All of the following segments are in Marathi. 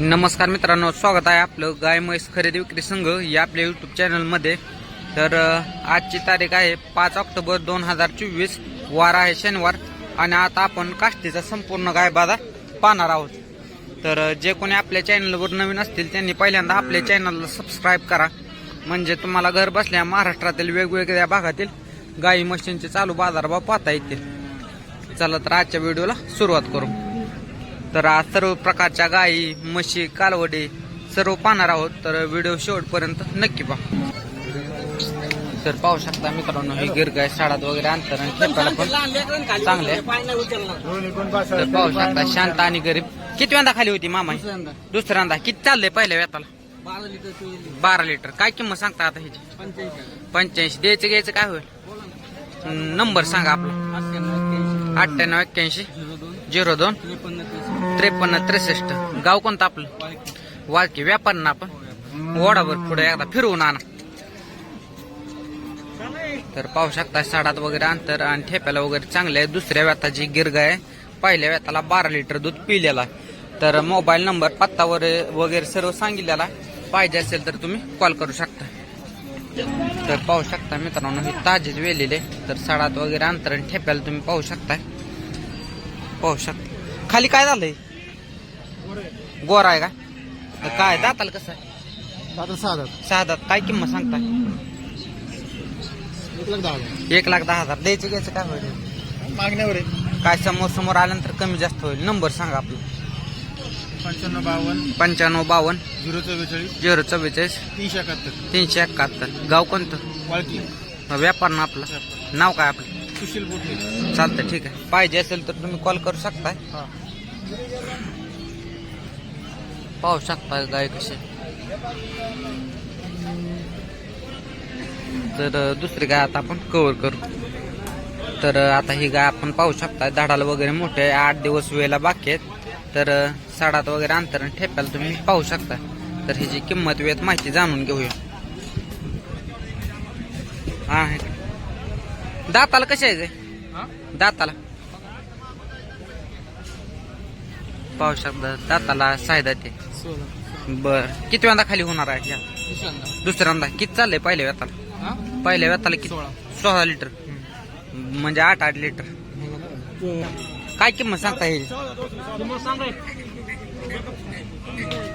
नमस्कार मित्रांनो स्वागत आहे आपलं गाय म्हैस खरेदी विक्री संघ या आपल्या यूट्यूब चॅनलमध्ये तर आजची तारीख आहे पाच ऑक्टोबर दोन हजार चोवीस. वार आहे शनिवार आणि आता आपण काष्टीचा संपूर्ण गाय बाजार पाहणार आहोत. तर जे कोणी आपल्या चॅनलवर नवीन असतील त्यांनी पहिल्यांदा आपल्या चॅनलला सबस्क्राईब करा. म्हणजे तुम्हाला घर बसल्या महाराष्ट्रातील वेगवेगळ्या भागातील गाई म्हशींचे चालू बाजारभाव पाहता येतील. चला तर आजच्या व्हिडिओला सुरुवात करू. तर आज सर्व प्रकारच्या गायी म्हशी कालवडे सर्व पाहणार आहोत. तर व्हिडिओ शेवटपर्यंत नक्की पहा. तर पाहू शकता मित्रांनो ही गिर गाय साडात वगैरे अंतर आणि पण चांगले. तर पाहू शकता शांत आणि गरीब. किती वेळा खाली होती मामा? दुसऱ्यांदा किती चाललंय पहिल्या वेताला बारा लिटर काय किंमत सांगता आता ह्याची? पंच्याऐंशी. द्यायचं घ्यायचं काय होईल? नंबर सांगा आपला. अठ्ठ्याण्णव एक्क्याऐंशी. झिरो दोन. त्रेपन्न त्रेसष्ट. गाव कोणतं आपलं? वाळकी. व्यापार ना आपण. ओढावर पुढे एकदा फिरवून आणा. तर पाहू शकता साडात वगैरे अंतर आणि ठेप्याला वगैरे चांगले आहे. दुसऱ्या व्याताची गिरगाय आहे. पहिल्या व्याताला बारा लिटर दूध पिलेला तर मोबाईल नंबर पत्ता वगैरे सर्व सांगितलेला पाहिजे असेल तर तुम्ही कॉल करू शकता. तर पाहू शकता मित्रांनो हे ताजेच वेलेले तर साडात वगैरे अंतर आणि ठेप्याला तुम्ही पाहू शकता पाहू शकता. खाली काय झालंय? गोरा आहे का? तर काय दाताल कसं आहे? आता काय किंमत सांगताय एक लाख दहा हजार. एक लाख दहा हजार. द्यायचं घ्यायचं काय होईल मागण्यावर आहे. काय समोर समोर आल्यानंतर कमी जास्त होईल. नंबर सांगा आपलं. पंच्याण्णव बावन्न. पंच्याण्णव बावन्न. झिरो चव्वेचाळीस. झिरो चव्वेचाळीस. तीनशे एकाहत्तर. तीनशे एकाहत्तर. गाव कोणतं? वाळकी. व्यापार ना आपलं. नाव काय आपलं? सुशील बोटे चालतं ठीक आहे. पाहिजे असेल तर तुम्ही कॉल करू शकताय. पाहू शकता गाय कशी. तर दुसरी गाय आता आपण कव्हर करू. तर आता ही गाय आपण पाहू शकता झाडाला वगैरे मोठे आठ दिवस वेळेला बाकी आहेत. तर साडात वगैरे अंतर ठेप्याला तुम्ही पाहू शकता तर ह्याची किंमत वेळ माहिती जाणून घेऊया. हा. दाताला कसे आहे दाताला. पाहू शकता दाताला सायदा ते. बर. किती वेळा खाली होणार आहे दुसऱ्यांदा. किती चाललंय पहिल्या व्यताला पहिल्या व्यताला किती? सोळा. लिटर. म्हणजे आठ आठ लिटर. काय किंमत सांगता येईल?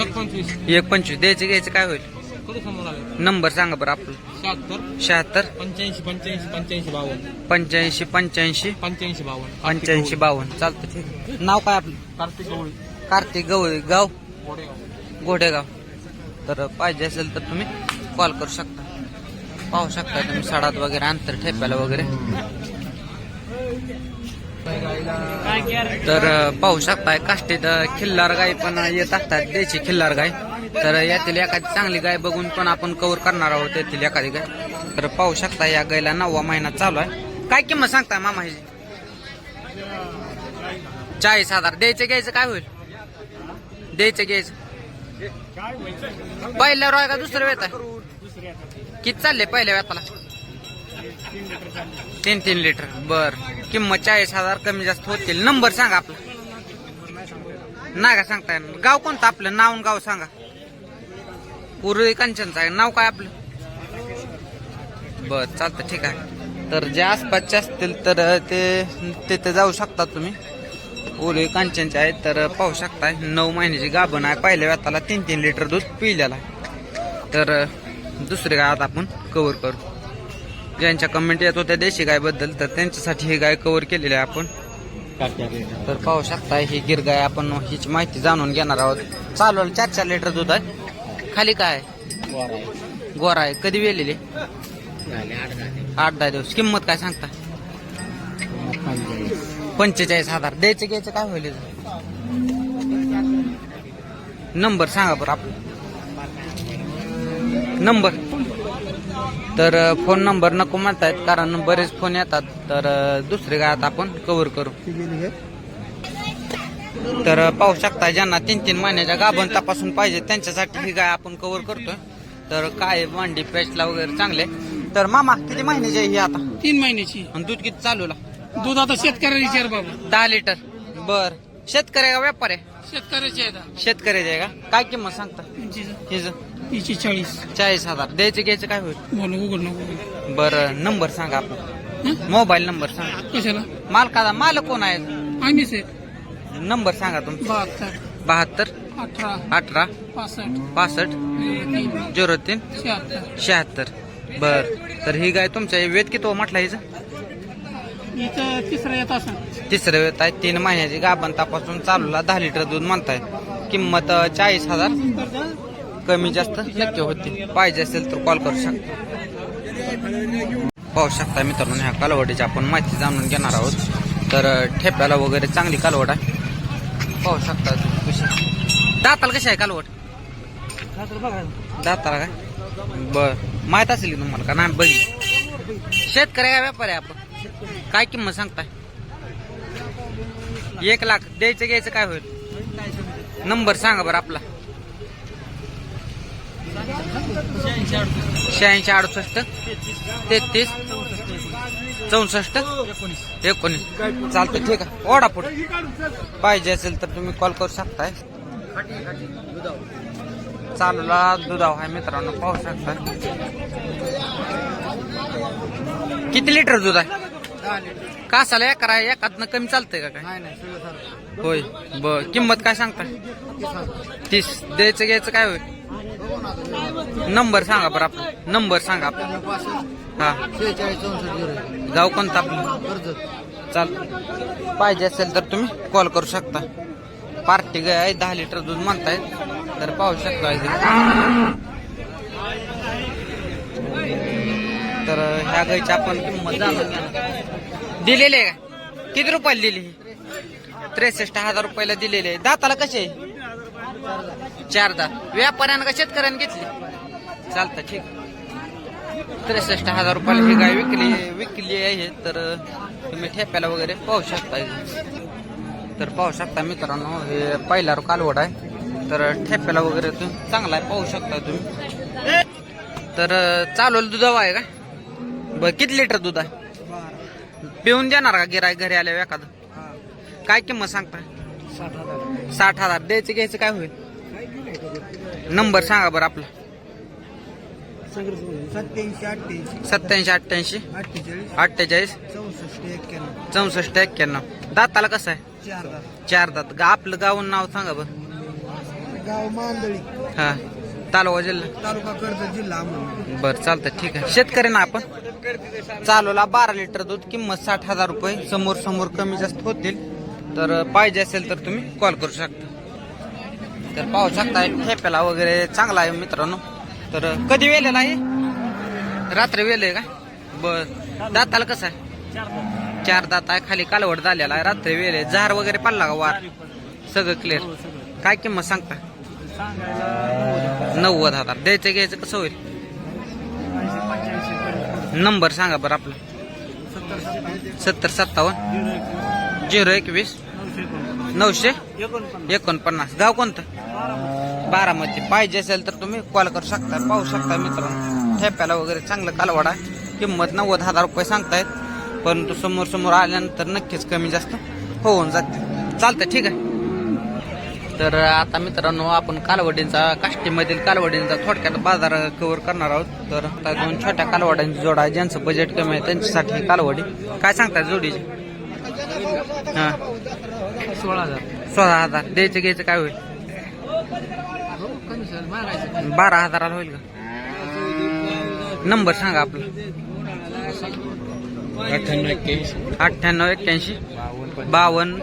एक पंचवीस. एक पंचवीस. द्यायचं घ्यायचं काय होईल? नंबर सांगा बरं आपलं. शहात्तर. शहात्तर. पंच्याऐंशी पंच्याऐंशी पंच्याऐंशी बावन्न. पंच्याऐंशी पंच्याऐंशी. पंच्याऐंशी बावन्न. पंच्याऐंशी बावन्न. चालतं ठीक आहे. नाव काय आपलं? कार्तिक गवळी. कार्तिक गवळी. गाव? घोडेगाव. तर पाहिजे असेल तर तुम्ही कॉल करू शकता. पाहू शकता तुम्ही सडात वगैरे अंतर ठेप्याला वगैरे. तर अ, पाहू शकताय काष्टीत अ, खिल्लार गाय पण येत असतात. द्यायची खिल्लार गाय तर यातील एखादी चांगली गाय बघून पण आपण कव्हर करणार आहोत यातील एखादी गाय. तर पाहू शकता या गायला नववा महिना चालू आहे. काय किंमत सांगताय मामा ह्याची? चाळीस हजार. द्यायचं घ्यायचं काय होईल? द्यायचं घ्यायचं. पहिल्या रोय का दुसरं वेत आहे किती चालले पहिल्या वेताला? तीन तीन लिटर. बर. किंमत चाळीस हजार कमी जास्त होतील. नंबर सांगा आपला. नाही का सांगता गाव कोणतं आपलं? नाव गाव सांगा. पूर्वी कांचनचा आहे. नाव काय आपलं? बर चालतं ठीक आहे. तर जे आसपासचे असतील तर ते तिथे जाऊ शकता तुम्ही. ओले कांचनचे आहे तर पाहू शकताय नऊ महिन्याची गाभण आहे. पहिल्या व्यताला तीन तीन लिटर दूध पिलेला आहे. तर दुसरी गाय आता आपण कवर करू. ज्यांच्या कमेंट येत होत्या देशी गायबद्दल तर त्यांच्यासाठी ही गाय कव्हर केलेली आहे आपण. तर पाहू शकताय ही गिर गाय आपण हिची माहिती जाणून घेणार आहोत. चालू चार चार लिटर दूध आहे. खाली काय? आहे? गोरा आहे. कधी वेलेले? आठ दहा दिवस. किंमत काय सांगता? पंचेचाळीस हजार. द्यायचं घ्यायचं काय होईल नंबर सांगा बरं आपला नंबर. तर फोन नंबर नको म्हणतायत कारण बरेच फोन येतात. तर दुसरे काय आता आपण कव्हर करू. तर पाहू शकता ज्यांना तीन तीन महिन्याच्या गाभण तपासून पाहिजे त्यांच्यासाठी ही गाय आपण कव्हर करतोय. तर काय मांडी पेस्टला वगैरे चांगले. तर मामा किती महिन्याची आहे ही आता? तीन महिन्याची. आणि दूध किती चालूला दूध आता शेतकऱ्याला विचार बाबा. दहा लिटर. बर. शेतकरी आहे का व्यापार आहे? शेतकऱ्याचे आहेत शेतकऱ्याचे आहे का? काय किंमत सांगता? हिचं? तिची चाळीस. चाळीस हजार. द्यायचं घ्यायचं काय होईल? बोल उघड नको. बरं नंबर सांगा आपला मोबाईल नंबर सांगा. कशाला? मालकाचा मालक कोण आहे? आम्हीच आहे. नंबर सांगा तुमचा. बहात्तर. बहात्तर. अठरा. अठरा. पासष्ट. पासष्ट. झिरो तीन. शहात्तर. शहात्तर. बर. तर ही गाय तुमच्या वेद किती म्हटलं हिचं? इथं तिसरं येत असं तिसरं वेत आहे. तीन महिन्याची गाभण तपासून चालूला दहा लिटर दूध म्हणताय. किंमत अं, चाळीस हजार. कमी जास्त नक्की होती. पाहिजे असेल तर कॉल करू शकता पाहू शकता मित्रांनो ह्या कालवडीची आपण माहिती जाणून घेणार आहोत. तर अं, ठेप्याला वगैरे चांगली कालवड आहे. पाहू शकता तुम्ही कशी दाताला कशी आहे कालवड दाताला काय बर. माहीत असेल की तुम्हाला का? नाही बघी. शेतकरी काय व्यापारी आहे आपण? काय किंमत सांगताय? एक लाख. द्यायचं घ्यायचं काय होईल? नंबर सांगा बरं आपला. शहाऐंशी अडुसष्ट. तेहतीस. चौसष्ट? एकोणीस. चालतं ठीक आहे. ओढा पुढे. पाहिजे असेल तर तुम्ही कॉल करू शकताय. चालूला दुधाव आहे मित्रांनो पाहू शकताय किती लिटर दूध आहे? कासाला एका एकातनं कमी चालतंय का काय? होय. बर किंमत काय सांगता तीस. द्यायचं घ्यायचं काय होईल? नंबर सांगा बरं आपण नंबर सांगा आपला. हा. गाव कोणता आपलं? चाल. पाहिजे असेल तर तुम्ही कॉल करू शकता. पार्टी गाय आहे दहा लिटर दूध म्हणताय तर पाहू शकता इथे. तर ह्या गायची आपण किंमत जाणून दिलेली आहे का? किती रुपयाला दिली? ही? त्रेसष्ट हजार रुपयाला दिलेली आहे. दाताला कसे आहे? चार दात. व्यापाऱ्यानं का शेतकऱ्यानं घेतली? चालतं ठीक. त्रेसष्ट हजार रुपयाला ही गाय विकली विकली आहे तर तुम्ही ठेप्याला वगैरे पाहू शकता. तर पाहू शकता मित्रांनो हे पहिला कालवड आहे. तर ठेप्याला वगैरे तुम्ही चांगला आहे पाहू शकता तुम्ही. तर चालवलं दुधावा आहे का? बर किती लिटर दूध आहे? पिऊन देणार का गिराय घरी आल्यावर एखादं? काय किंमत सांगता साठ हजार. द्यायचं घ्यायचं काय होईल? नंबर सांगा बरं आपला. सत्याऐंशी अठ्ठ्याऐंशी. अठ्ठेचाळीस. अठ्ठेचाळीस चौसष्ट एक्क्याण्णव. चौसष्ट दाताला कसं आहे? चार दात. चार दात गा आपलं गावून नाव सांगा बरं. गाव मांदळी हा. तालुका जिल्हा? तालुका कर्जत जिल्हा बरं चालतं ठीक आहे. शेतकरी ना आपण? चालूला बारा लिटर दूध किंमत साठ हजार रुपये. समोर समोर कमी जास्त होतील. तर पाहिजे असेल तर तुम्ही कॉल करू शकता. तर पाहू शकता ठेप्याला वगैरे चांगला आहे मित्रांनो. तर कधी वेलेला आहे? रात्री वेले का? बर. दाताला कसं आहे? चार दात आहे खाली कालवड झालेला आहे. रात्री वेले झार वगैरे पडला का वार? सगळं क्लिअर काय किंमत सांगता? नव्वद हजार. द्यायचं घ्यायचं कसं होईल? नंबर सांगा बरं आपला. सत्तर सत्तावन्न. झिरो एकवीस. नऊशे एकोणपन्नास. गाव कोणतं? बारामती. पाहिजे असेल तर तुम्ही कॉल करू शकता. पाहू शकता मित्रांनो. ठेप्याला वगैरे चांगलं कालवाडा. किंमत नव्वद हजार रुपये सांगतायत. परंतु समोर समोर आल्यानंतर नक्कीच कमी जास्त होऊन जाते. चालतं ठीक आहे. तर आता मित्रांनो आपण कालवडींचा काष्टीमधील कालवडींचा थोडक्यात बाजार कव्हर करणार आहोत. तर आता दोन छोट्या कालवड्यांची जोडा. ज्यांचं बजेट कमी आहे त्यांच्यासाठी कालवडी. काय सांगताय जोडीची? हा. सोळा हजार. सोळा हजार. द्यायचं घ्यायचं काय होईल? मागायचं बारा हजाराला होईल का? नंबर सांगा आपला. अठ्ठ्याण्णव एक्क्याऐंशी. अठ्ठ्याण्णव एक्क्याऐंशी. बावन्न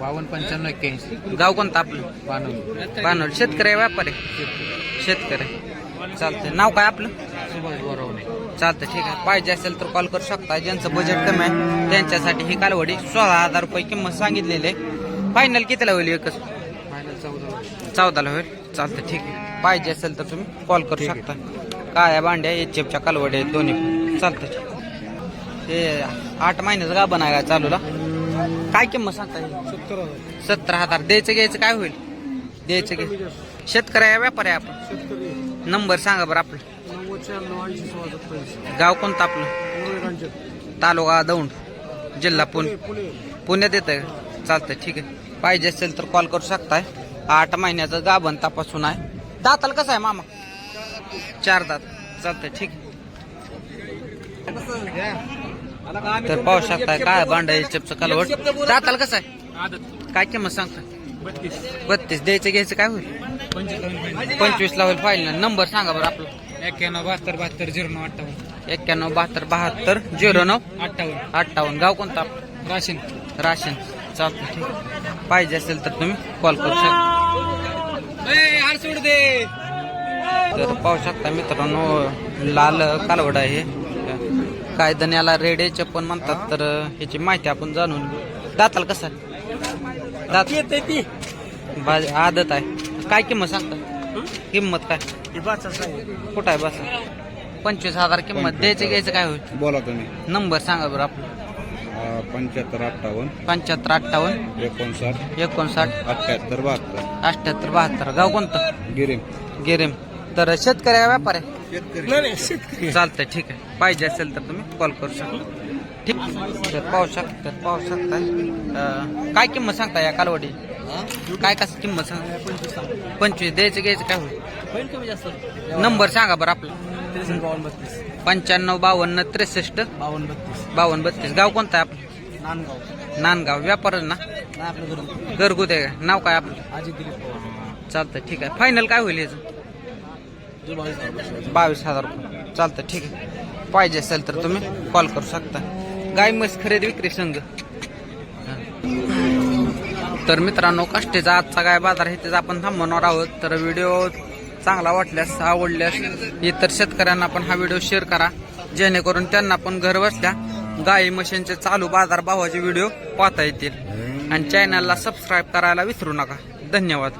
बावन्न पंच्याण्णव एक्क्याऐंशी. गाव कोणतं आपलं? बानव पानोल. शेतकरी आहे व्यापारी? शेतकरी. चालतंय. नाव काय आपलं? सुभाष बरोबर चालतं ठीक आहे. पाहिजे असेल तर कॉल करू शकता. ज्यांचं बजेट कमी आहे त्यांच्यासाठी ही कालवडी सोळा हजार रुपये किंमत सांगितलेली आहे. फायनल कितीला होईल एकच? फायनल चौदा चौदाला होईल? चालतं ठीक आहे. पाहिजे असेल तर तुम्ही कॉल करू शकता. काळ्या बांड्या एचएफच्या कालवडी आहेत दोन्ही. चालतं ठीक ते आठ महिन्याचं गाभण आहे का चालूला? काय किंमत सांगता येईल सत्तर हजार. सत्तर हजार. द्यायचं घ्यायचं काय होईल? द्यायचं घे शेतकरी आहे व्यापारी आहे आपण? नंबर सांगा बरं आपलं. शहाण्णव ऐंशी सोळा सत्तावीस गाव कोणतं आपलं? तालुका दौंड जिल्हा पुणे. पुणे पुण्यात येतं का चालतं ठीक आहे. पाहिजे असेल तर कॉल करू शकताय. आठ महिन्याचं गाभण तपासून आहे. दाताल कसं आहे मामा? चार दात. चालतंय ठीक तर पाहू शकताय काय बांडा चिपचं कालवड दाताल कसं आहे? काय किंमत सांगता बत्तीस. द्यायचं घ्यायचं काय होईल? पंचवीस ला होईल फाईल नंबर सांगा बरं आपलं. एक्क्याण्णव बहात्तर बहात्तर झिरो नऊ अठ्ठावन्न. एक्क्याण्णव बहात्तर बहात्तर झिरो नऊ अठ्ठावन्न. अठ्ठावन्न. गाव कोणतं? राशीन. राशन. चालतं ठीक पाहिजे असेल तर तुम्ही कॉल करू शकता हार सोड दे. तर पाहू शकता मित्रांनो लाल कालवड आहे. काय याला रेडेचे पण म्हणतात तर ह्याची माहिती आपण जाणून घेऊ. दाताल कसं? दात बा- आदत आहे. काय किंमत सांगता? किंमत काय? कुठं आहे बस? पंचवीस हजार किंमत. द्यायचं घ्यायचं काय होईल? बोला तुम्ही. नंबर सांगा बरं आपलं. पंच्याहत्तर अठ्ठावन्न. पंच्याहत्तर अठ्ठावन्न. एकोणसाठ. एकोणसाठ. अठ्ठ्याहत्तर बहात्तर. अठ्ठ्याहत्तर बहात्तर. गाव कोणतं? गिरीम. गिरीम. तर शेतकरी आहे व्यापार? आहे शेतकरी. चालतंय ठीक आहे. पाहिजे असेल तर तुम्ही कॉल करू शकता. ठीक. तर पाहू शकता पाहू शकता. काय किंमत सांगता या कालवडी? काय कसं किंमत सांगा? पंचवीस द्यायचं घ्यायचं काय होईल? नंबर सांगा बरं आपला. बावन्न बत्तीस पंच्याण्णव बावन्न त्रेसष्ट बावन्न बत्तीस. बावन्न बत्तीस गाव कोणतं आहे आपलं? नांदगाव. नांदगाव व्यापार ना? आपलं घरगुती आहे का? नाव काय आपलं? आजी दिलीप चालतं ठीक आहे. फायनल काय होईल याचं? बावीस हजार बावीस हजार रुपये. चालतं ठीक आहे. पाहिजे असेल तर तुम्ही कॉल करू शकता. गाय म्हस खरेदी विक्री संघ. तर मित्रांनो कष्टीचा आजचा गाय बाजार आहे त्याचा आपण थांबवणार आहोत. तर व्हिडिओ चांगला वाटल्यास आवडल्यास इतर शेतकऱ्यांना पण हा व्हिडिओ शेअर करा. जेणेकरून त्यांना पण घर बसल्या गाई म्हशींचे चालू बाजार भावाचे व्हिडिओ पाहता येतील. आणि चॅनलला सबस्क्राईब करायला विसरू नका. धन्यवाद.